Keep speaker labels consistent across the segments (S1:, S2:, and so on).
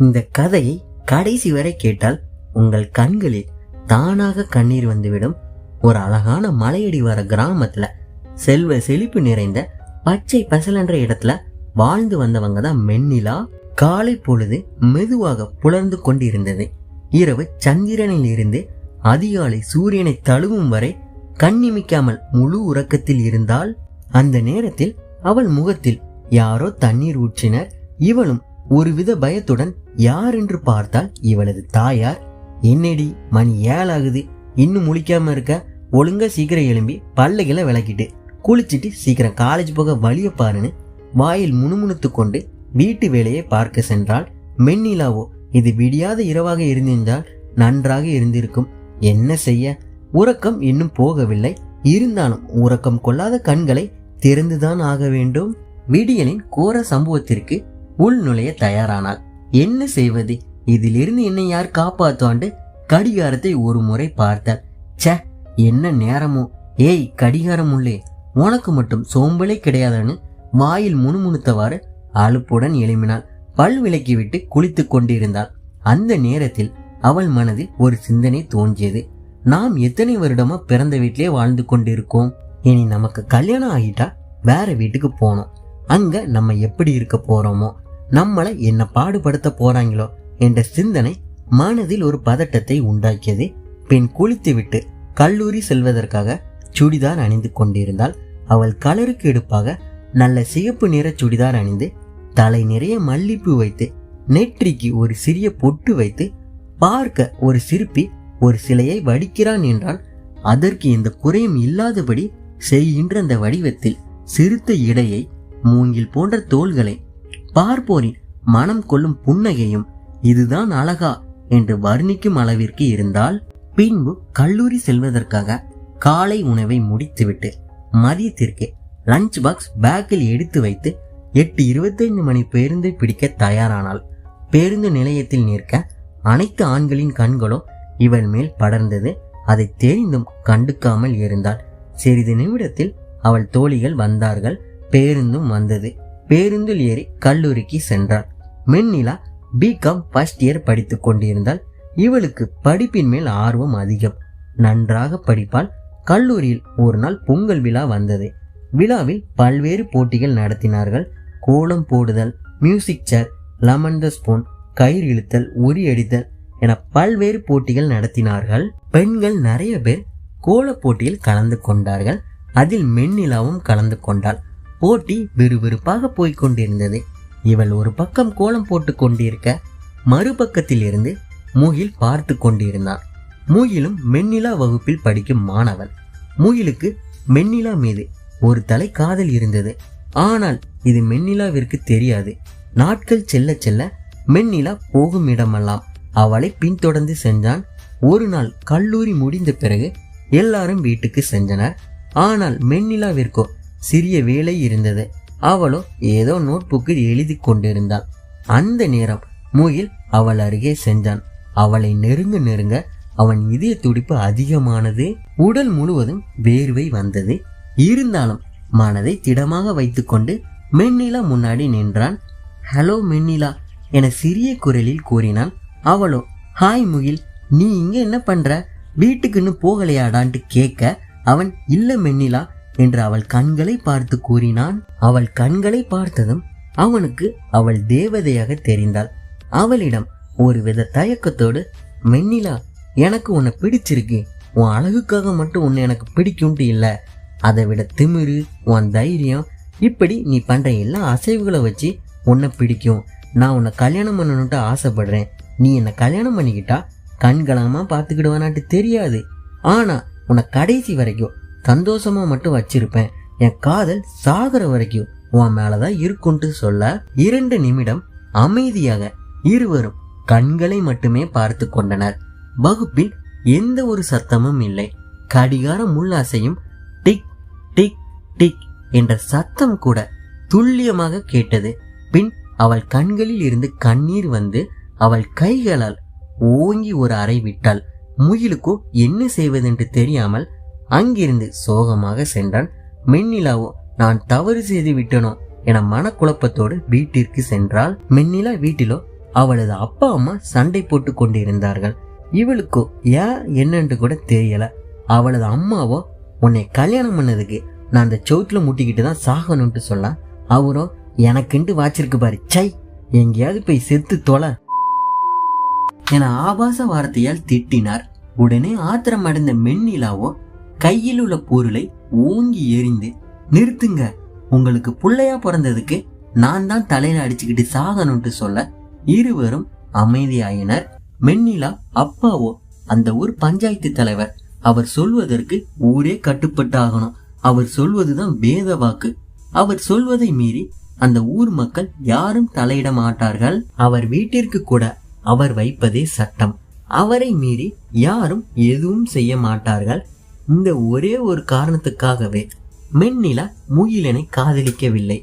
S1: இந்த கதையை கடைசி வரை கேட்டால் உங்கள் கண்களில் தானாக கண்ணீர் வந்துவிடும். ஒரு அழகான மலையடி வர கிராமத்துல செல்வ செழிப்பு நிறைந்த பச்சை பசலன்ற இடத்துல வாழ்ந்து வந்தவங்க தான் மென்னிலா. காலை பொழுது மெதுவாக புலர்ந்து கொண்டிருந்தது. இரவு சந்திரனில் இருந்து அதிகாலை சூரியனை தழுவும் வரை கண்ணிமிக்காமல் முழு உறக்கத்தில் இருந்தால் அந்த நேரத்தில் அவள் முகத்தில் யாரோ தண்ணீர் ஊற்றினர். இவளும் ஒருவித பயத்துடன் யார் என்று பார்த்தால் இவளது தாயார். என்னடி மணி ஏழாகுது. இன்னும் முழிக்காம இருக்க? ஒழுங்கா சீக்கிரம் எழும்பி பல்லைகளை விளக்கிட்டு. குளிச்சுட்டு சீக்கிரம் காலேஜ் போக வழிய பாருன்னு வாயில் முணுமுணுத்து கொண்டு வீட்டு வேலையை பார்க்க சென்றால் மென்னிலாவோ இது விடியாத இரவாக இருந்திருந்தால் நன்றாக இருந்திருக்கும். என்ன செய்ய? உறக்கம் இன்னும் போகவில்லை. இருந்தாலும் உறக்கம் கொள்ளாத கண்களை திறந்துதான் ஆக வேண்டும். விடியலின் கோர சம்பவத்திற்கு உள் நுழைய தயாரானாள். என்ன செய்வது? இதிலிருந்து என்னை யார் காப்பாத்துவாண்டு? கடிகாரத்தை ஒரு முறை பார்த்தார். சே என்ன நேரமோ. ஏய் கடிகாரம் உள்ளே. உனக்கு மட்டும் சோம்பலே கிடையாதுன்னு வாயில் முணுமுணுத்தவாறு அலுப்புடன் எழுப்பினாள் பல் விலக்கிவிட்டு குளித்து கொண்டிருந்தாள். அந்த நேரத்தில் அவள் மனதில் ஒரு சிந்தனை தோன்றியது. நாம் எத்தனை வருடமா பிறந்த வீட்டிலே வாழ்ந்து கொண்டிருக்கோம்? இனி நமக்கு கல்யாணம் ஆகிட்டா வேற வீட்டுக்கு போனோம் அங்க நம்ம எப்படி இருக்க போறோமோ? நம்மளை என்ன பாடுபடுத்த போறாங்களோ என்ற சிந்தனை மனதில் ஒரு பதட்டத்தை உண்டாக்கியது பின் குளித்துவிட்டு கல்லூரி செல்வதற்காக சுடிதார் அணிந்து கொண்டிருந்தால் அவள் கலருக்கு எடுப்பாக நல்ல சிகப்பு நிற சுடிதார் அணிந்து தலை நிறைய மல்லிப்பூ வைத்து நெற்றிக்கு ஒரு சிறிய பொட்டு வைத்து பார்க்க ஒரு சிற்பி ஒரு சிலையை வடிக்கிறான் என்றால் அதற்கு எந்த குறையும் இல்லாதபடி செய்கின்ற அந்த வடிவத்தில் சிறுத்த இடையை மூங்கில் போன்ற தோள்களை பார்ப்போரின் மனம் கொள்ளும் புன்னகையும் இதுதான் அழகா என்று வர்ணிக்கும் அளவிற்கு இருந்தால் பின்பு கல்லூரி செல்வதற்காக காலை உணவை முடித்துவிட்டு மதியத்திற்கு லஞ்ச் பாக்ஸ் பேக்கில் எடுத்து வைத்து எட்டு இருபத்தைந்து மணி பேருந்தை பிடிக்க தயாரானாள் பேருந்து நிலையத்தில் நிற்க அனைத்து ஆண்களின் கண்களும் இவள் மேல் படர்ந்தது. அதை தெரிந்தும் கண்டுக்காமல் இருந்தாள். சிறிது நிமிடத்தில் அவள் தோழிகள் வந்தார்கள். பேருந்தும் வந்தது. பேருந்தில் ஏறி கல்லூரிக்கு சென்றாள் மென்னிலா பிகாம் ஃபர்ஸ்ட் இயர் படித்து கொண்டிருந்தால் இவளுக்கு படிப்பின் மேல் ஆர்வம் அதிகம். நன்றாக படிப்பால் கல்லூரியில் ஒரு நாள் பொங்கல் விழா வந்தது. விழாவில் பல்வேறு போட்டிகள் நடத்தினார்கள். கோலம் போடுதல் music chair lemon the spoon கயிறு இழுத்தல் உரி அடித்தல் என பல்வேறு போட்டிகள் நடத்தினார்கள். பெண்கள் நிறைய பேர் கோல போட்டியில் கலந்து கொண்டார்கள். அதில் மென்னிலாவும் கலந்து கொண்டாள். போட்டி விறுவிறுப்பாக போய்க் கொண்டிருந்தது இவள் ஒரு பக்கம் கோலம் போட்டு கொண்டிருக்க மறுபக்கத்தில் இருந்து முகில் பார்த்து கொண்டிருந்தான். முகிலும் மென்னிலா வகுப்பில் படிக்கும் மாணவன். முகிலுக்கு மென்னிலா மீது ஒரு தலை காதல் இருந்தது. ஆனால் இது மென்னிலாவிற்கு தெரியாது. நாட்கள் செல்ல செல்ல மென்னிலா போகும் இடமெல்லாம் அவளை பின்தொடர்ந்து சென்றான். ஒரு நாள் கல்லூரி முடிந்த பிறகு எல்லாரும் வீட்டுக்கு சென்றனர். ஆனால் மென்னிலாவிற்கோ சிறிய வேலை இருந்தது. அவளோ ஏதோ நோட்புக்கில் எழுதி கொண்டிருந்தாள். அந்த நேரம் முகில் அவள் அருகே சென்றான். அவளை நெருங்க நெருங்க அவன் இதய துடிப்பு அதிகமானது. உடல் முழுவதும் வேர்வை வந்தது. இருந்தாலும் மனதை திடமாக வைத்துக்கொண்டு மென்னிலா முன்னாடி நின்றான். ஹலோ மென்னிலா என சிறிய குரலில் கூறினான். அவளோ ஹாய் முகில் நீ இங்க என்ன பண்ற? வீட்டுக்குன்னு போகலையாடான்ட்டு கேட்க அவன் இல்ல மென்னிலா என்று அவள் கண்களை பார்த்து கூறினான். அவள் கண்களை பார்த்ததும் அவனுக்கு அவள் தேவதையாக தெரிந்தாள். அவளிடம் ஒருவித தயக்கத்தோடு மென்னிலா எனக்கு உன்னை பிடிச்சிருக்கு. உன் அழகுக்காக மட்டும் உன்னை எனக்கு பிடிக்கும்ட்டு இல்லை. அதை விட திமிரு உன் தைரியம் இப்படி நீ பண்ற எல்லா அசைவுகளை வச்சு உன்னை பிடிக்கும். நான் உன்னை கல்யாணம் பண்ணணுன்ட்டு ஆசைப்படுறேன். நீ என்னை கல்யாணம் பண்ணிக்கிட்டா கண்களாமா பார்த்துக்கிடுவானாட்டு தெரியாது. ஆனா உன்னை கடைசி வரைக்கும் சந்தோஷமா மட்டும் வச்சிருப்பேன். என் காதல் சாகர வரைக்கும் உன் மேலதான் இருக்குன்ட்டு சொல்ல இரண்டு நிமிடம் அமைதியாக இருவரும் கண்களை மட்டுமே பார்த்து கொண்டனர். வகுப்பில் எந்த ஒரு சத்தமும் இல்லை. கடிகாரம் முள்ளாசையும் டிக் டிக் டிக் என்ற சத்தம் கூட துல்லியமாக கேட்டது. பின் அவள் கண்களில் இருந்து கண்ணீர் வந்து அவள் கைகளால் ஓங்கி ஒரு அறை விட்டாள். முகிலுக்கோ என்ன செய்வதென்று தெரியாமல் அங்கிருந்து சோகமாக சென்றான். மென்னிலாவோ நான் தவறு செய்து விட்டனோ என மனக்குழப்பத்தோடு வீட்டிற்கு சென்றால் மென்னிலா வீட்டிலோ அவளது அப்பா அம்மா சண்டை போட்டு கொண்டிருந்தார்கள். இவளுக்கோ ஏன் என்னன்னு கூட தெரியல. அவளது அம்மாவோ உன்னை கல்யாணம் பண்ணதுக்கு நான் அந்த சவுத்துல முட்டிக்கிட்டு தான் சாகணும்ட்டு சொல்ல அவரோ எனக்குன்ட்டு வாச்சிருக்கு பாரு சை எங்கேயாவது போய் செத்து தொலை என ஆபாச வார்த்தையால் திட்டினார். உடனே ஆத்திரம் அடைந்த மென்னிலாவோ கையில் உள்ள பொருளை ஓங்கி எறிந்து நிறுத்துங்க உங்களுக்கு புள்ளையா பிறந்ததுக்கு நான் தான் தலையில அடிச்சுக்கிட்டு சாகணும்ட்டு சொல்ல இருவரும் அமைதியாயினர். மென்னிலா அப்பாவோ அந்த ஊர் பஞ்சாயத்து தலைவர் அவர் சொல்வதற்கு ஊரே கட்டுப்பட்டாகணும். அவர் சொல்வதுதான் வேத வாக்கு. அவர் சொல்வதை மீறி அந்த ஊர் மக்கள் யாரும் தலையிட மாட்டார்கள். அவர் வீட்டிற்கு கூட அவர் வைப்பதே சட்டம். அவரை மீறி யாரும் எதுவும் செய்ய மாட்டார்கள். இந்த ஒரே ஒரு காரணத்துக்காகவே மென்னிலா முகிலனை காதலிக்கவில்லை.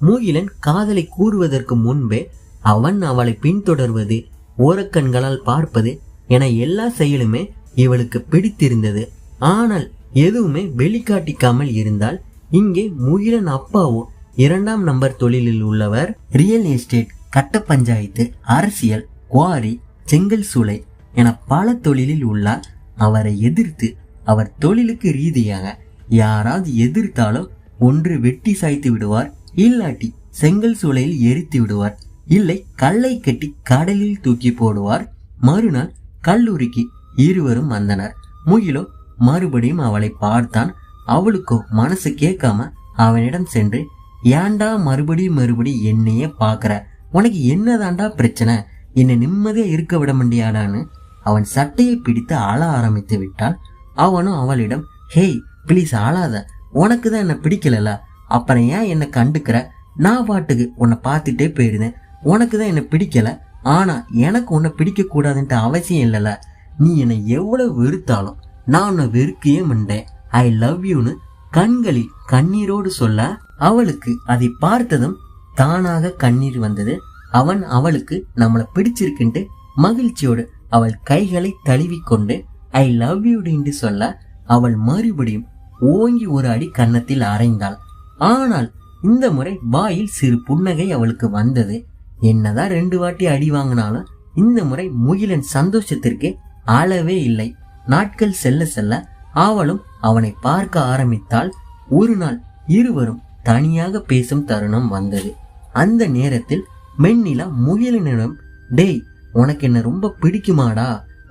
S1: முகிலன் காதலை கூறுவதற்கு முன்பே அவன் அவளை பின்தொடர்வது ஓரக்கண்களால் பார்ப்பது என எல்லா செயலுமே இவளுக்கு பிடித்திருந்தது. ஆனால் எதுவுமே வெளிக்காட்டிக்காமல் இருந்தால் இங்கே முகிலன் அப்பாவோ இரண்டாம் நம்பர் தொழிலில் உள்ளவர் ரியல் எஸ்டேட் கட்ட பஞ்சாயத்து அரசியல் குவாரி செங்கல் சூளை என பல தொழிலில் உள்ளார். அவரை எதிர்த்து அவர் தொழிலுக்கு ரீதியாக யாராவது எதிர்த்தாலோ ஒன்று வெட்டி சாய்த்து விடுவார் இல்லாட்டி செங்கல் சூளையில் எரித்து விடுவார் இல்லை கல்லை கட்டி கடலில் தூக்கி போடுவார். மறுநாள் கல்லூரிக்கு இருவரும் வந்தனர். முகிலோ மறுபடியும் அவளை பார்த்தான். அவளுக்கோ மனசு கேட்காம அவனிடம் சென்று ஏண்டா மறுபடியும் மறுபடியும் என்னையே பார்க்கற? உனக்கு என்னதாண்டா பிரச்சனை? என்னை நிம்மதியா இருக்க விட முடியாடான்னு அவன் சட்டையை பிடித்து அழ ஆரம்பித்து விட்டால் அவனும் அவளிடம் ஹேய் ப்ளீஸ் ஆளாத. உனக்கு தான் என்னை பிடிக்கலல அப்புறம் ஏன் என்னை கண்டுக்கிற? நான் பாட்டுக்கு உன்னை பார்த்துட்டே போயிருந்தேன். உனக்கு தான் என்னை பிடிக்கல. ஆனால் எனக்கு உன்னை பிடிக்கக்கூடாதுன்ட்டு அவசியம் இல்லைல்ல. நீ என்னை எவ்வளோ வெறுத்தாலும் நான் உன்னை வெறுக்கையே மண்டேன் ஐ லவ் யூன்னு கண்களில் கண்ணீரோடு சொல்ல அவளுக்கு அதை பார்த்ததும் தானாக கண்ணீர் வந்தது. அவன் அவளுக்கு நம்மளை பிடிச்சிருக்குன்ட்டு மகிழ்ச்சியோடு அவள் கைகளை தழுவிக்கொண்டு ஐ லவ் யூ என்று சொல்ல அவள் மறுபடியும் ஓங்கி ஒரு அடி கன்னத்தில் அரைந்தாள். ஆனால் இந்த முறை வாயில் சிறு புன்னகை அவளுக்கு வந்தது. என்னதான் ரெண்டு வாட்டி அடி வாங்கினாலும் இந்த முறை முகிலன் சந்தோஷத்திற்கு அளவே இல்லை. நாட்கள் செல்ல செல்ல அவளும் அவனை பார்க்க ஆரம்பித்தால் ஒரு நாள் இருவரும் தனியாக பேசும் தருணம் வந்தது. அந்த நேரத்தில் மென்னிலா முகிலனிடம் டேய் உனக்கு என்ன ரொம்ப பிடிக்குமாடா?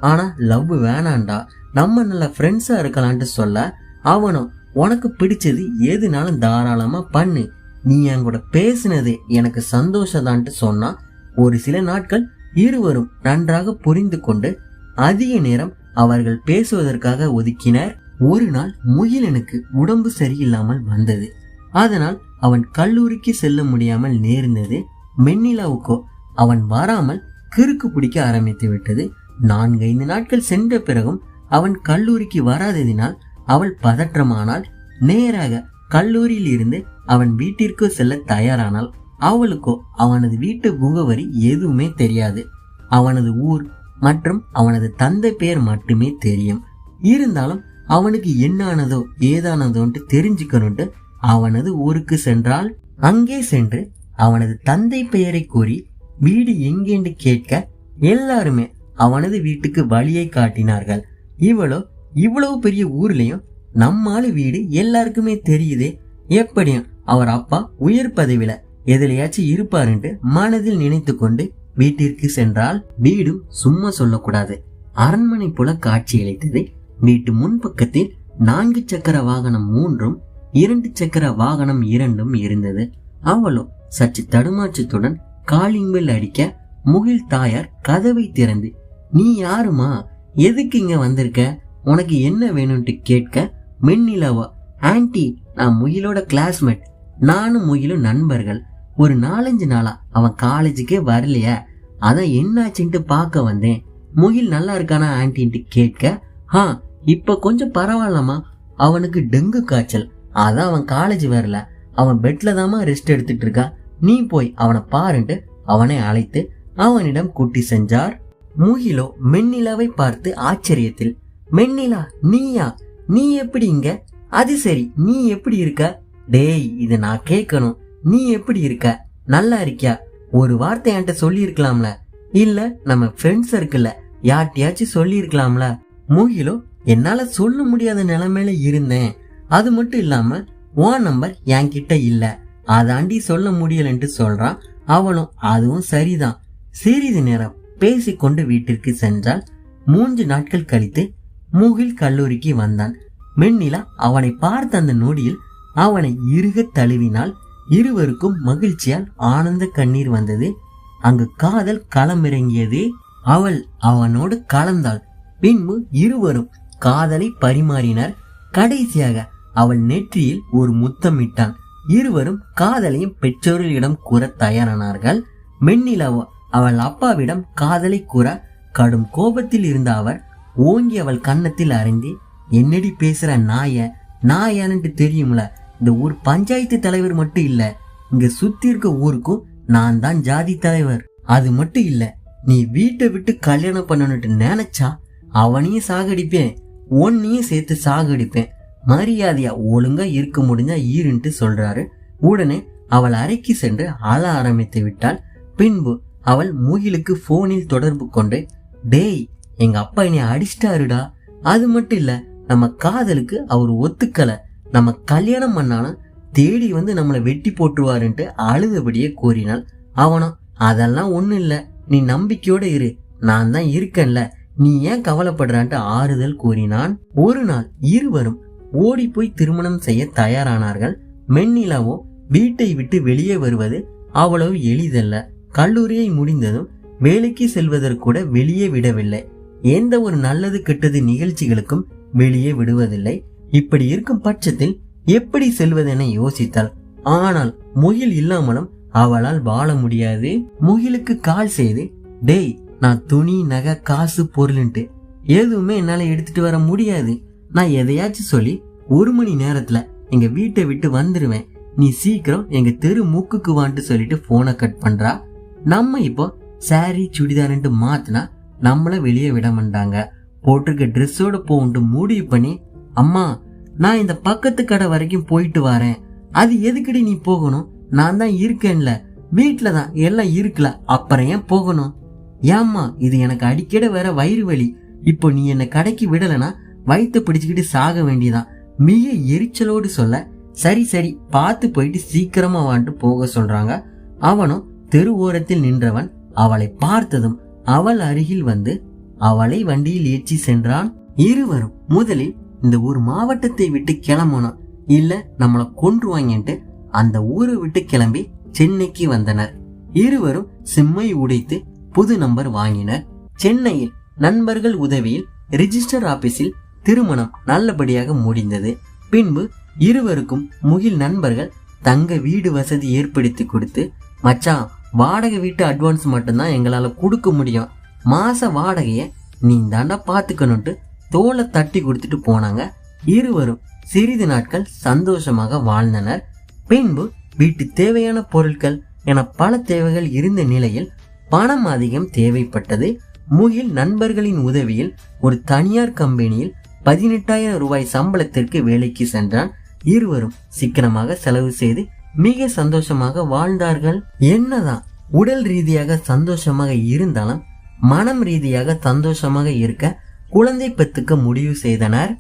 S1: ஆனால் லவ் வேணாண்டா. நம்ம நல்ல ஃப்ரெண்ட்ஸாக இருக்கலான்ட்டு சொல்ல அவனும் உனக்கு பிடிச்சது எதுனாலும் தாராளமாக பண்ணு. நீ என் கூட பேசினது எனக்கு சந்தோஷதான்ட்டு சொன்னால் ஒரு சில நாட்கள் இருவரும் நன்றாக புரிந்து கொண்டு அதிக நேரம் அவர்கள் பேசுவதற்காக ஒதுக்கினர். ஒரு நாள் முகிலனுக்கு உடம்பு சரியில்லாமல் வந்தது. அதனால் அவன் கல்லூரிக்கு செல்ல முடியாமல் நேர்ந்தது. மென்னிலாவுக்கோ அவன் வராமல் கிறுக்கு பிடிக்க ஆரம்பித்து விட்டது. நான்கைந்து நாட்கள் சென்ற பிறகும் அவன் கல்லூரிக்கு வராததினால் அவள் பதற்றமானால் நேராக கல்லூரியில் இருந்து அவன் வீட்டிற்கு செல்ல தயாரானால் அவளுக்கோ அவனது வீட்டு முகவரி எதுவுமே தெரியாது. அவனது ஊர் மற்றும் அவனது தந்தை பெயர் மட்டுமே தெரியும். இருந்தாலும் அவனுக்கு என்னானதோ ஏதானதோன்ட்டு தெரிஞ்சுக்கணும்ட்டு அவனது ஊருக்கு சென்றால் அங்கே சென்று அவனது தந்தை பெயரை கூறி வீடு எங்கேன்னு கேட்க எல்லாருமே அவனது வீட்டுக்கு வழியை காட்டினார்கள். இவளோ இவ்வளவு பெரிய ஊர்லயும் நம்மால வீடு எல்லாருக்குமே தெரியுதே. எப்படியும் அவர் அப்பா உயர் பதவியில எதுலயாச்சும் இருப்பாருன்ட்டு மனதில் நினைத்து கொண்டு வீட்டிற்கு சென்றால் வீடும் சும்மா சொல்லக்கூடாது. அரண்மனை போல காட்சியளித்தது வீட்டு முன்பக்கத்தில் நான்கு சக்கர வாகனம் மூன்றும் இரண்டு சக்கர வாகனம் இரண்டும் இருந்தது. அவளோ சற்று தடுமாற்றத்துடன் காலிங் பெல் அடிக்க முகில் தாயார் கதவை திறந்து நீ யாருமா? எதுக்கு இங்க வந்திருக்க? உனக்கு என்ன வேணும்ட்டு கேட்க மென்னிலவா ஆன்டி நான் முயிலோட கிளாஸ்மேட் நானும் முயிலும் நண்பர்கள். ஒரு நாலஞ்சு நாளா அவன் காலேஜுக்கே வரலையா. அதான் என்னாச்சுன்ட்டு பார்க்க வந்தேன். முகில் நல்லா இருக்கானா ஆன்டின்ட்டு கேட்க ஆ இப்போ கொஞ்சம் பரவாயில்லம்மா. அவனுக்கு டெங்கு காய்ச்சல். அதான் அவன் காலேஜ் வரல. அவன் பெட்டில் தாமா ரெஸ்ட் எடுத்துட்டு இருக்கா. நீ போய் அவனை பாருன்ட்டு அவனை அழைத்து அவனிடம் கூட்டி செஞ்சார் முகிலோ மென்னிலாவை பார்த்து ஆச்சரியத்தில் மென்னிலா நீயா? நீ எப்படி இங்க? அது சரி நீ எப்படி இருக்க? டேய் இது நான் கேட்கணும் நீ எப்படி இருக்க? நல்லா இருக்கியா? ஒரு வார்த்தை என்கிட்ட சொல்லியிருக்கலாம்ல. இல்ல நம்ம ஃப்ரெண்ட்ஸ் இருக்குல்ல யார்கிட்டயாச்சும் சொல்லியிருக்கலாம்ல. முகிலோ என்னால சொல்ல முடியாத நிலைமையில இருந்தேன். அது மட்டும் இல்லாம உன் நம்பர் என்கிட்ட இல்ல. அதாண்டி சொல்ல முடியலன்ட்டு சொல்றான். அவளும் அதுவும் சரிதான். சிறிது நேரம் பேசிக்கொண்டு வீட்டிற்கு சென்றால் மூன்று நாட்கள் கழித்து மூகில் கல்லூரிக்கு வந்தான். மென்னிலா அவனை பார்த்த அந்த நொடியில் அவனை இறுக தழுவினால் இருவருக்கும் மகிழ்ச்சியால் ஆனந்த கண்ணீர் வந்தது. அங்கு காதல் களமிறங்கியது. அவள் அவனோடு கலந்தாள். பின்பு இருவரும் காதலை பரிமாறினர். கடைசியாக அவள் நெற்றியில் ஒரு முத்தமிட்டான் இருவரும் காதலையும் பெற்றோர்களிடம் கூற தயாரானார்கள். மென்னிலாவோ அவள் அப்பாவிடம் காதலை கூற கடும் கோபத்தில் இருந்த அவர் ஓங்கி அவள் கன்னத்தில் அறிந்து என்னடி பேசுற நாய? நாயான்ட்டு தெரியும்ல? இந்த ஊர் பஞ்சாயத்து தலைவர் மட்டும் இல்ல. இங்க சுத்தி இருக்க ஊருக்கும் நான் தான் ஜாதி தலைவர். அது மட்டும் இல்ல நீ வீட்டை விட்டு கல்யாணம் பண்ணணுட்டு நினைச்சா அவனையும் சாகடிப்பேன் உன்னையும் சேர்த்து சாகடிப்பேன். மரியாதையா ஒழுங்கா இருக்க முடிஞ்சா ஈருன்ட்டு சொல்றாரு. உடனே அவள் அறைக்கு சென்று அழ ஆரம்பித்து விட்டாள். பின்பு அவள் முகிலுக்கு ஃபோனில் தொடர்பு கொண்டு டேய் எங்க அப்பா என்னை அடிச்சிட்டாருடா. அது மட்டும் இல்ல நம்ம காதலுக்கு அவர் ஒத்துக்கல. நம்ம கல்யாணம் பண்ணாலும் தேடி வந்து நம்மளை வெட்டி போட்டுருவாருன்ட்டு அழுதபடியே கூறினாள். அவனும் அதெல்லாம் ஒன்றும் இல்லை. நீ நம்பிக்கையோடு இரு. நான் தான் இருக்கேன்ல. நீ ஏன் கவலைப்படுறான்ட்டு ஆறுதல் கூறினான். ஒரு நாள் இருவரும் ஓடி போய் திருமணம் செய்ய தயாரானார்கள். மென்னிலாவோ வீட்டை விட்டு வெளியே வருவது அவ்வளவு எளிதல்ல. கல்லூரியை முடிந்ததும் வேலைக்கு செல்வதற்கூட வெளியே விடவில்லை. எந்த ஒரு நல்லது கெட்டது நிகழ்ச்சிகளுக்கும் வெளியே விடுவதில்லை. இப்படி இருக்கும் பட்சத்தில் எப்படி செல்வதென யோசித்தாள். ஆனால் முகில் இல்லாமலும் அவளால் வாழ முடியாது. முகிலுக்கு கால் செய்து டேய் நான் துணி நகை காசு பொருள்ன்ட்டு எதுவுமே என்னால எடுத்துட்டு வர முடியாது. நான் எதையாச்சும் சொல்லி ஒரு மணி நேரத்துல எங்க வீட்டை விட்டு வந்துருவேன். நீ சீக்கிரம் எங்க தெரு மூக்குக்கு வான்ட்டு சொல்லிட்டு போனை கட் பண்றா. நம்ம இப்போ சாரி சுடிதார்ன்ட்டு மாத்தினா நம்மளை வெளியே விட மாட்டாங்க. போட்டிருக்க ட்ரெஸ்ஸோட போன்ட்டு முடிவு பண்ணி அம்மா நான் இந்த பக்கத்து கடை வரைக்கும் போயிட்டு வரேன். அது எதுக்கடி நீ போகணும்? நான் தான் இருக்கேன்ல. வீட்டில் தான் எல்லாம் இருக்கல. அப்புறம் ஏன் போகணும்? ஏம்மா இது எனக்கு அடிக்கடி வேற வயிறு வலி. இப்போ நீ என்னை கடைக்கு விடலைன்னா வயிற்று பிடிச்சிக்கிட்டு சாக வேண்டியதான் மிக எரிச்சலோடு சொல்ல சரி சரி பார்த்து போயிட்டு சீக்கிரமா வான்ட்டு போக சொல்றாங்க. அவனும் தெரு ஓரத்தில் நின்றவன் அவளை பார்த்ததும் அவள் அருகில் வந்து அவளை வண்டியில் ஏற்றி சென்றான். இருவரும் முதலில் இந்த ஒரு மாவட்டத்தை விட்டு கிளம்பணும் இல்ல நம்மள கொன்றுவாங்கன்ட்டு அந்த ஊரை விட்டு கிளம்பி சென்னைக்கு வந்தனர். இருவரும் சிம்மை உடைத்து புது நம்பர் வாங்கினர். சென்னையில் நண்பர்கள் உதவியில் ரிஜிஸ்டர் ஆபீஸில் திருமணம் நல்லபடியாக முடிந்தது. பின்பு இருவருக்கும் முகில் நண்பர்கள் தங்க வீடு வசதி ஏற்படுத்தி கொடுத்து மச்சான் வாடகை வீட்டு அட்வான்ஸ் மட்டும்தான் எங்களால் கொடுக்க முடியும். மாத வாடகையை நீ தாண்டா பார்த்துக்கணுன்ட்டு தோலை தட்டி கொடுத்துட்டு போனாங்க. இருவரும் சிறிது நாட்கள் சந்தோஷமாக வாழ்ந்தனர். பின்பு வீட்டு தேவையான பொருட்கள் என பல தேவைகள் இருந்த நிலையில் பணம் அதிகம் தேவைப்பட்டது. முகில் நண்பர்களின் உதவியில் ஒரு தனியார் கம்பெனியில் பதினெட்டாயிரம் ரூபாய் சம்பளத்திற்கு வேலைக்கு சென்றான். இருவரும் சிக்கனமாக செலவு செய்து மிக சந்தோஷமாக வாழ்ந்தார்கள். என்னதான்? உடல் ரீதியாக சந்தோஷமாக இருந்தாலும் மனம் ரீதியாக சந்தோஷமாக இருக்க குழந்தை பெத்துக்க முடிவு செய்தனர்.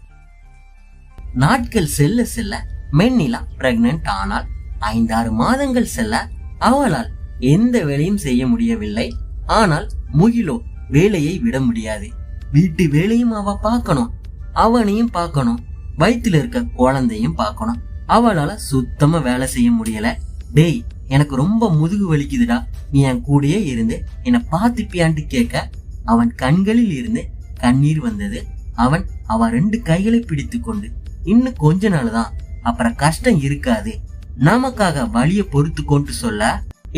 S1: நாட்கள் செல்ல செல்ல மென்னிலா பிரெக்னன்ட் ஆனால் ஐந்தாறு மாதங்கள் செல்ல அவளால் எந்த வேலையும் செய்ய முடியவில்லை. ஆனால் முகிலோ வேலையை விட முடியாது. வீட்டு வேலையும் அவ பார்க்கணும். அவனையும் பார்க்கணும். வயிற்றுல இருக்க குழந்தையும் பார்க்கணும். அவளால சுத்தமா வேலை செய்ய முடியல. டேய் எனக்கு ரொம்ப முதுகு வலிக்குதுடா. நீ என் கூடயே இருந்து என்னை பார்த்துப்பியான்ட்டு கேட்க அவன் கண்களில் இருந்து கண்ணீர் வந்தது. அவன் அவ ரெண்டு கைகளை பிடித்து கொண்டு இன்னும் கொஞ்ச நாள் தான் அப்புறம் கஷ்டம் இருக்காது. நமக்காக வழிய பொறுத்து கொண்டு சொல்ல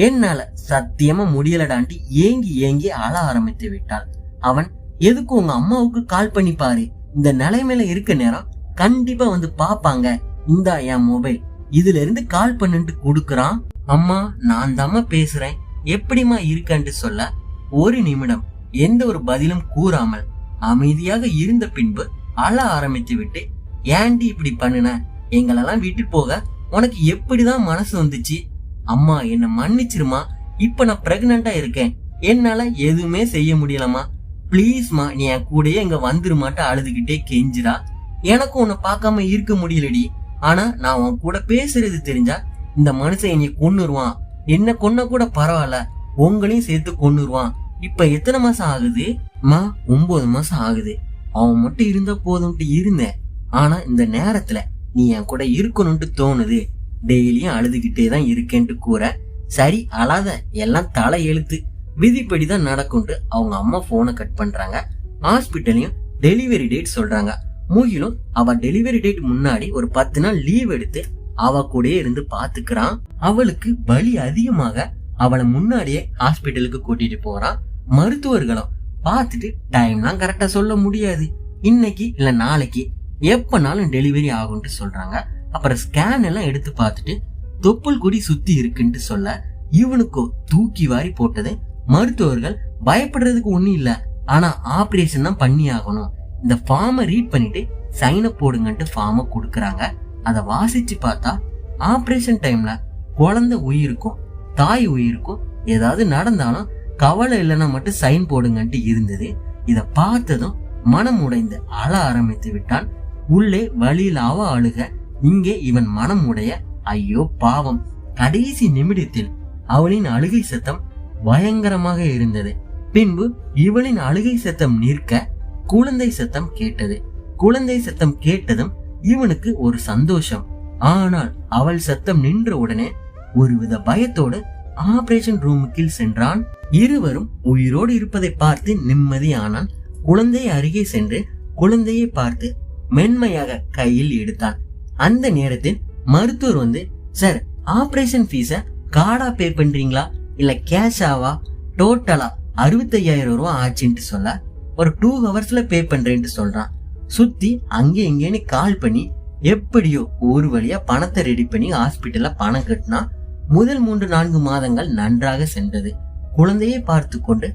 S1: என்னால சத்தியமா முடியலடான்ட்டு ஏங்கி ஏங்கி அழ ஆரம்பித்து விட்டாள். அவன் எதுக்கு உங்க அம்மாவுக்கு கால் பண்ணி பாரு. இந்த நிலைமையில இருக்க நேரம் கண்டிப்பா வந்து பாப்பாங்க இந்தா என் மொபைல். இதுல இருந்து கால் பண்ணிட்டு கொடுக்கறான். அம்மா நான் தாம்மா பேசுறேன். எப்படிமா இருக்கன்ட்டு சொல்ல. ஒரு நிமிடம் எந்த ஒரு பதிலும் கூறாமல் அமைதியாக இருந்த பின்பு அழ ஆரம்பித்து விட்டு ஏன்டி இப்படி பண்ணுன? எங்களெல்லாம் வீட்டு போக உனக்கு எப்படிதான் மனசு வந்துச்சு? அம்மா என்ன மன்னிச்சிருமா? இப்ப நான் பிரெக்னண்டா இருக்கேன். என்னால எதுவுமே செய்ய முடியலம்மா. ப்ளீஸ்மா நீ என் கூடயே இங்க வந்துருமாட்ட அழுதுகிட்டே கெஞ்சிரா எனக்கும் உன்னை பார்க்காம இருக்க முடியலடி. ஆனா நான் உன் கூட பேசுறது தெரிஞ்சா இந்த மனுஷன் என்னை கொன்னுருவான். என்ன கொன்ன கூட பரவாயில்ல உங்களையும் சேர்த்து கொன்னுருவான். இப்ப எத்தனை மாசம் ஆகுது? மா ஒன்பது மாசம் ஆகுது. அவன் மட்டும் இருந்தா போதும்ட்டு இருந்தேன். ஆனா இந்த நேரத்துல நீ என் கூட இருக்கணும்ட்டு தோணுது. டெய்லியும் அழுதுகிட்டே தான் இருக்கேன்ட்டு கூற. சரி அழாத. எல்லாம் தலை எழுத்து. விதிப்படி தான் நடக்கும்ட்டு அவங்க அம்மா போனை கட் பண்றாங்க. ஹாஸ்பிட்டலையும் டெலிவரி டேட் சொல்றாங்க. முகிலும் அவ டெலிவரி டேட் முன்னாடி ஒரு பத்து நாள் லீவ் எடுத்து அவ கூடயே இருந்து பாத்துக்கிறான். அவளுக்கு வலி அதிகமாக அவளை முன்னாடியே ஹாஸ்பிட்டலுக்கு கூட்டிட்டு போறான். மருத்துவர்களும் பார்த்துட்டு டைம்லாம் கரெக்டா சொல்ல முடியாது. இன்னைக்கு இல்ல நாளைக்கு எப்பனாலும் டெலிவரி ஆகும்ட்டு சொல்றாங்க. அப்புறம் ஸ்கேன் எல்லாம் எடுத்து பார்த்துட்டு தொப்புள் கொடி சுத்தி இருக்குன்ட்டு சொல்ல இவனுக்கோ தூக்கி வாரி போட்டது மருத்துவர்கள் பயப்படுறதுக்கு ஒண்ணும் இல்ல. ஆனா ஆபரேஷன் தான் பண்ணி ஆகணும் இந்த ஃபார்மை ரீட் பண்ணிட்டு சைனை போடுங்கன்ட்டு ஃபார்மை கொடுக்குறாங்க. அதை வாசிச்சு பார்த்தா ஆபரேஷன் டைம்ல குழந்தை உயிருக்கும் தாய் உயிருக்கும் ஏதாவது நடந்தாலும் கவலை இல்லைன்னா மட்டும் சைன் போடுங்கன்ட்டு இருந்தது. இதை பார்த்ததும் மனம் உடைந்து அழ ஆரம்பித்து விட்டான். உள்ளே வழியில் அவ அழுக இங்கே இவன் மனம் உடைய ஐயோ பாவம். கடைசி நிமிடத்தில் அவளின் அழுகை சத்தம் பயங்கரமாக இருந்தது. பின்பு இவளின் அழுகை சத்தம் நிற்க குழந்தை சத்தம் கேட்டது. குழந்தை சத்தம் கேட்டதும் இவனுக்கு ஒரு சந்தோஷம். ஆனால் அவள் சத்தம் நின்ற உடனே ஒருவித பயத்தோடு ஆபரேஷன் ரூமுக்கு சென்றான். இருவரும் உயிரோடு இருப்பதை பார்த்து நிம்மதியானான். குழந்தை அருகே சென்று குழந்தையை பார்த்து மென்மையாக கையில் எடுத்தான். அந்த நேரத்தில் மருத்துவர் வந்து சார் ஆபரேஷன் ஃபீஸ காடா பே பண்றீங்களா? இல்ல கேஷாவா டோட்டலா அறுபத்தையாயிரம் ரூபா ஆச்சுன்ட்டு சொல்ல. ஒரு டூ ஹவர்ஸ்ல பே பண்றேன்ட்டு சொல்றான். சுத்தி அங்கே இங்கேன்னு கால் பண்ணி எப்படியோ ஒரு வழியா பணத்தை ரெடி பண்ணி ஹாஸ்பிட்டல்ல பணம் கட்டினா முதல் மூன்று நான்கு மாதங்கள் நன்றாக சென்றது. குழந்தையை பார்த்து கொண்டு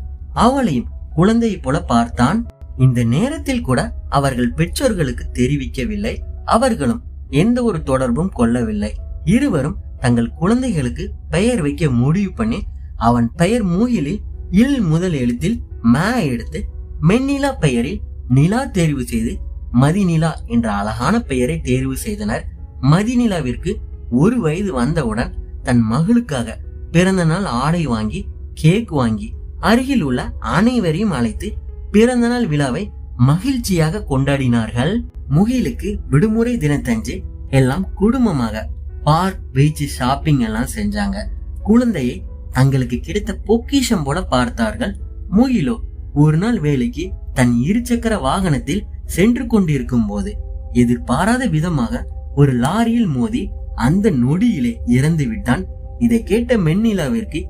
S1: அவளையும் குழந்தையை போல பார்த்தான். இந்த நேரத்தில் கூட அவர்கள் பெற்றோர்களுக்கு தெரிவிக்கவில்லை. அவர்களும் எந்த ஒரு தொடர்பும் கொள்ளவில்லை. இருவரும் தங்கள் குழந்தைகளுக்கு பெயர் வைக்க முடிவு பண்ணி அவன் பெயர் மூகிலில் இல் முதல் எழுத்தில் மே எடுத்து மென்னிலா பெயரில் நிலா தேர்வு செய்து மதிநிலா என்ற அழகான பெயரை தேர்வு செய்தனர். மதிநிலாவிற்கு ஒரு வயது வந்தவுடன் தன் மகளுக்காக பிறந்த நாள் ஆடை வாங்கி கேக் வாங்கி அருகில் உள்ள அனைவரையும் அழைத்து பிறந்த நாள் விழாவை மகிழ்ச்சியாக கொண்டாடினார்கள். முகிலுக்கு விடுமுறை தினத்தஞ்சு எல்லாம் குடும்பமாக பார்க் பீச் ஷாப்பிங் எல்லாம் செஞ்சாங்க. குழந்தையை தங்களுக்கு கிடைத்த பொக்கிஷம் போல பார்த்தார்கள். முகிலோ ஒரு நாள் வேலைக்கு தன் இருசக்கர வாகனத்தில் சென்று கொண்டிருக்கும் போது எதிர்பாராத விதமாக ஒரு லாரியில் மோதி அந்த நொடியிலே இறந்து விட்டான். இதை கேட்ட மென்னிலாவிற்கு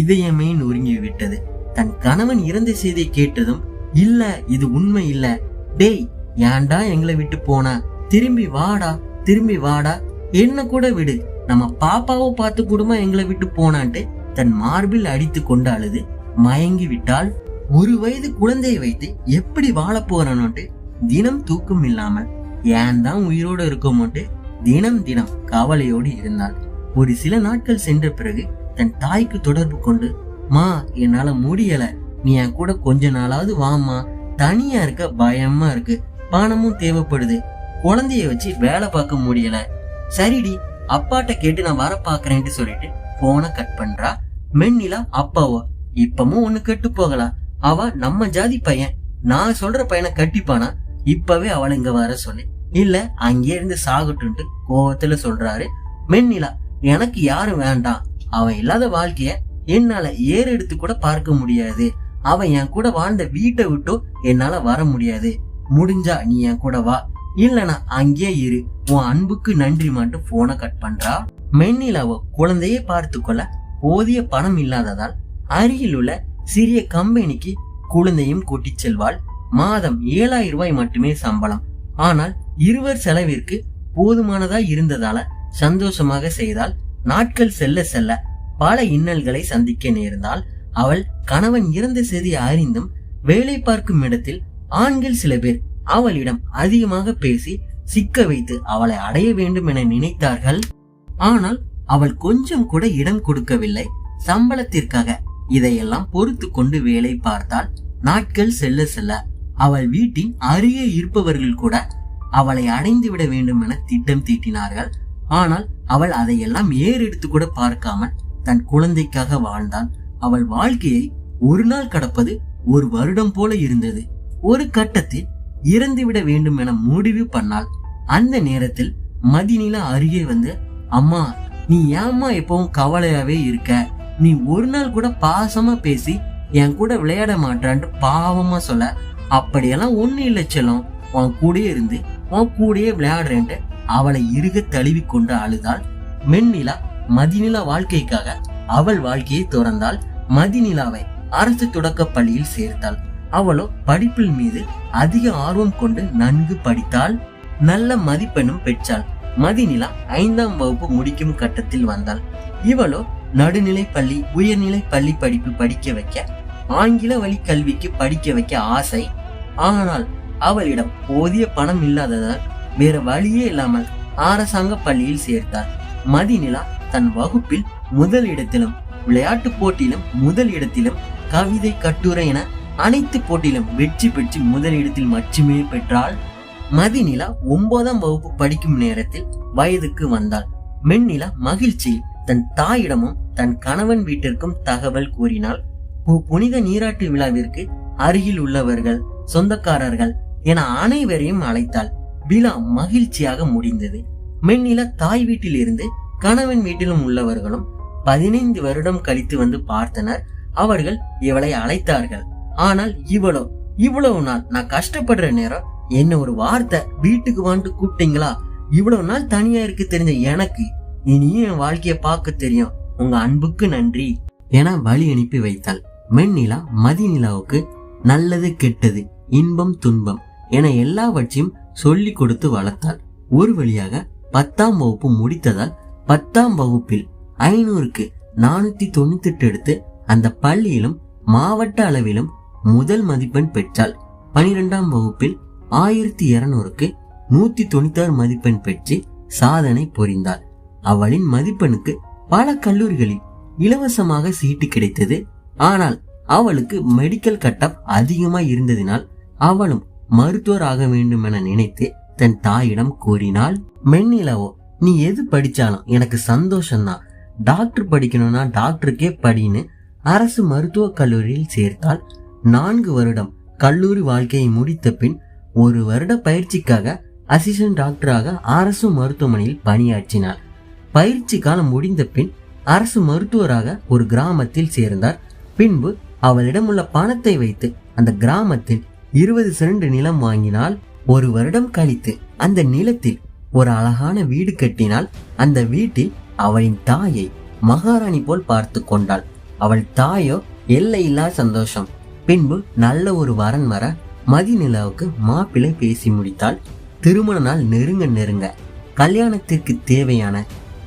S1: இதயமே நொறுங்கி விட்டது. தன் கணவன் இறந்த செய்தியை கேட்டதும் இல்ல இது உண்மை இல்ல. டேய் ஏன்டா எங்களை விட்டு போனா? திரும்பி வாடா திரும்பி வாடா. என்ன கூட விடு. நம்ம பாப்பாவை பார்த்து கூடமா எங்களை விட்டு போனான்ட்டு தன் மார்பில் அடித்து கொண்டு அழுது மயங்கி விட்டால் ஒரு வயது குழந்தையை வைத்து எப்படி வாழ போறானோட்டு தினம் தூக்கம் இல்லாம ஏன் தான் உயிரோடு இருக்கோமோட்டு தினம் தினம் கவலையோடு இருந்தாள். ஒரு சில நாட்கள் சென்ற பிறகு தன் தாய்க்கு தொடர்பு கொண்டு மா என்னால முடியல. நீ என் கூட கொஞ்ச நாளாவது வாமா தனியா இருக்க பயமா இருக்கு. பணமும் தேவைப்படுது. குழந்தைய வச்சு வேலை பார்க்க முடியல. சரிடி அப்பாட்ட கேட்டு நான் வர பாக்குறேன்ட்டு சொல்லிட்டு போனை கட் பண்றா. மென்னிலா அப்பாவோ இப்பமும் ஒண்ணு கெட்டு போகலாம் அவ நம்ம ஜாதி பையன். நான் சொல்ற பையனை கட்டிப்பானா? இப்பவே அவளை இங்க வர சொல்லு இல்ல அங்கே இருந்து சாகட்டும்ட்டு கோவத்துல சொல்றாரு மென்னிலா. எனக்கு யாரும் வேண்டாம். அவன் இல்லாத வாழ்க்கைய என்னால ஏறு எடுத்து கூட பார்க்க முடியாது. அவன் என் கூட வாழ்ந்த வீட்டை விட்டோ என்னால வர முடியாது. முடிஞ்சா நீ என் கூட வா. இல்லனா அங்கேயே இரு. உன் அன்புக்கு நன்றி மட்டும் போனை கட் பண்றா. மென்னிலாவோ குழந்தையை பார்த்து கொள்ள போதிய பணம் இல்லாததால் அருகில் உள்ள சிறிய கம்பெனிக்கு குழந்தையும் கூட்டிச் செல்வாள். மாதம் ஏழாயிரம் ரூபாய் மட்டுமே சம்பளம். ஆனால் இருவர் செலவிற்கு போதுமானதா இருந்ததால சந்தோஷமாக செய்தால் நாட்கள் செல்ல செல்ல பல இன்னல்களை சந்திக்க நேர்ந்தால் அவள் கணவன் இறந்த செய்தி அறிந்தும் வேலை பார்க்கும் இடத்தில் ஆண்கள் சில பேர் அவளிடம் அதிகமாக பேசி சிக்க வைத்து அவளை அடைய வேண்டும் என நினைத்தார்கள். ஆனால் அவள் கொஞ்சம் கூட இடம் கொடுக்கவில்லை. சம்பளத்திற்காக இதையெல்லாம் பொறுத்து கொண்டு வேலை பார்த்தால் நாட்கள் செல்ல செல்ல அவள் வீட்டின் அருகே இருப்பவர்கள் கூட அவளை அடைந்து விட வேண்டும் என திட்டம் தீட்டினார்கள். ஆனால் அவள் அதையெல்லாம் ஏறெடுத்து கூட பார்க்காமல் தன் குழந்தைக்காக வாழ்ந்தாள் அவள் வாழ்க்கையை ஒரு நாள் கடப்பது ஒரு வருடம் போல இருந்தது. ஒரு கட்டத்தில் இறந்துவிட வேண்டும் என முடிவு பண்ணாள் அந்த நேரத்தில் மதிநிலா அருகே வந்து அம்மா நீ ஏம்மா எப்பவும் கவலையாவே இருக்க? நீ ஒரு நாள் கூட பாசமா பேசி என் கூட விளையாட மாட்டான்ட்டு பாவமா சொல்ல. அப்படியெல்லாம் ஒண்ணு இல்ல செல்லம். உன் கூடயே இருந்து உன் கூடயே விளையாடுறேன்ட்டு அவளை இருக தழுவி கொண்டு அழுதாள். மென்னிலா மதிநிலா வாழ்க்கைக்காக அவள் வாழ்க்கையை துறந்தாள். மதிநிலாவை அரசு தொடக்க பள்ளியில் சேர்த்தாள். அவளோ படிப்பில் மீது அதிக ஆர்வம் கொண்டு நன்கு படித்தாள். நல்ல மதிப்பெண்ணும் பெற்றாள். மதிநிலா ஐந்தாம் வகுப்பு முடிக்கும் கட்டத்தில் வந்தாள். இவளோ நடுநிலை பள்ளி உயர்நிலை பள்ளி படிப்பு படிக்க வைக்க ஆங்கில வழி கல்விக்கு படிக்க வைக்க ஆசை. ஆனால் அவளிடம் போதிய பணம் இல்லாததால் வேற வழியே இல்லாமல் அரசாங்க பள்ளியில் சேர்த்தார். மதிநிலா தன் வகுப்பில் முதல் இடத்திலும் விளையாட்டு போட்டியிலும் முதல் இடத்திலும் கவிதை கட்டுரை என அனைத்து போட்டியிலும் வெற்றி பெற்று முதல் இடத்தில் மட்டுமே பெற்றாள். மதிநிலா ஒன்பதாம் வகுப்பு படிக்கும் நேரத்தில் வயதுக்கு வந்தாள். மென்னிலா மகிழ்ச்சியில் தன் தாயிடமும் தன் கணவன் வீட்டிற்கும் தகவல் கூறினாள். பு- புனித நீராட்டு விழாவிற்கு அருகில் உள்ளவர்கள் சொந்தக்காரர்கள் என அனைவரையும் அழைத்தாள். விழா மகிழ்ச்சியாக முடிந்தது. மென்னில தாய் வீட்டில் இருந்து கணவன் வீட்டிலும் உள்ளவர்களும் பதினைந்து வருடம் கழித்து வந்து பார்த்தனர். அவர்கள் இவளை அழைத்தார்கள். ஆனால் இவளோ இவ்வளவு நாள் நான் கஷ்டப்படுற நேரம் என்ன ஒரு வார்த்தை வீட்டுக்கு வந்துட்டு கூப்பிட்டீங்களா? இவ்வளவு நாள் தனியா இருக்கு தெரிஞ்ச எனக்கு இனியும் என் வாழ்க்கைய பார்க்க தெரியும். உங்க அன்புக்கு நன்றி. என வழி அனுப்பி வைத்தாள். மென்னிலா மதிநிலாவுக்கு நல்லது கெட்டது இன்பம் துன்பம் என எல்லாவற்றையும் சொல்லி கொடுத்து வளர்த்தாள். ஒரு வழியாக பத்தாம் வகுப்பு முடித்ததால் பத்தாம் வகுப்பில் ஐநூறுக்கு நானூத்தி தொண்ணூத்தி எட்டு எடுத்து அந்த பள்ளியிலும் மாவட்ட அளவிலும் முதல் மதிப்பெண் பெற்றாள். பனிரெண்டாம் வகுப்பில் ஆயிரத்தி இருநூறுக்கு நூத்தி தொண்ணூத்தாறு மதிப்பெண் பெற்று சாதனை புரிந்தாள். அவளின் மதிப்பெண்ணுக்கு பல கல்லூரிகளில் இலவசமாக சீட்டு கிடைத்தது. ஆனால் அவளுக்கு மெடிக்கல் கட்டப் அதிகமா இருந்ததினால் அவளும் மருத்துவர் ஆக வேண்டும் என நினைத்து தன் தாயிடம் கூறினாள் மென்னிலவோ நீ எது படிச்சாலும் எனக்கு சந்தோஷம்தான் டாக்டர் படிக்கணும்னா டாக்டருக்கே படின்னு அரசு மருத்துவக் கல்லூரியில் சேர்த்தால் நான்கு வருடம் கல்லூரி வாழ்க்கையை முடித்த பின் ஒரு வருட பயிற்சிக்காக அசிஸ்டன்ட் டாக்டராக அரசு மருத்துவமனையில் பணியாற்றினார் பயிற்சி காலம் முடிந்த பின் அரசு மருத்துவராக ஒரு கிராமத்தில் சேர்ந்தார். பின்பு அவளிடம் உள்ள பணத்தை வைத்து அந்த கிராமத்தில் இருபது செண்டு நிலம் வாங்கினால் ஒரு வருடம் கழித்து அந்த நிலத்தில் ஒரு அழகான வீடு கட்டினால் அந்த வீட்டில் அவளின் தாயை மகாராணி போல் பார்த்து கொண்டாள். அவள் தாயோ எல்லையில்லா சந்தோஷம். பின்பு நல்ல ஒரு வரன் வர மதிநிலாவுக்கு மாப்பிள்ளை பேசி முடித்தால் திருமண நாள் நெருங்க நெருங்க கல்யாணத்திற்கு தேவையான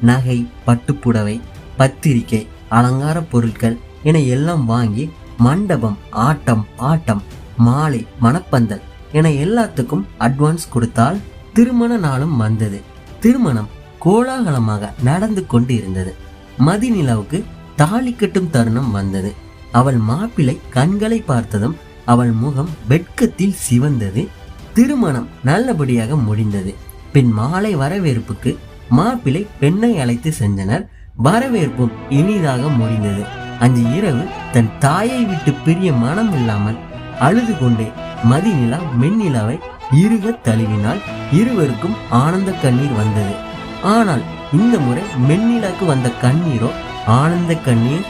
S1: நகை பட்டுப்புடவை பத்திரிகை அலங்கார பொருட்கள் என எல்லாம் வாங்கி மண்டபம் ஆட்டம் பாட்டம் மாலை மணப்பந்தல் என எல்லாத்துக்கும் அட்வான்ஸ் கொடுத்தால் திருமண நாளும் வந்தது. திருமணம் கோலாகலமாக நடந்து கொண்டு இருந்தது மதிநிலாவுக்கு தாலி கட்டும் தருணம் வந்தது. அவள் மாப்பிள்ளை கண்களை பார்த்ததும் அவள் முகம் வெட்கத்தில் சிவந்தது. திருமணம் நல்லபடியாக முடிந்தது. பின் மாலை வரவேற்புக்கு மாப்பிள்ளை பெண்ணை அழைத்து சென்றனர். வரவேற்பும் இனிதாக முடிந்தது. அன்று இரவு தன் தாயை விட்டு பிரிய மனம் இல்லாமல் அழுது கொண்டே மதிநிலா மென்னிலாவை இருக தழுவினால் இருவருக்கும் ஆனந்த கண்ணீர் வந்தது. ஆனால் இந்த முறை மென்னிலாக்கு வந்த கண்ணீரோ ஆனந்த கண்ணீர்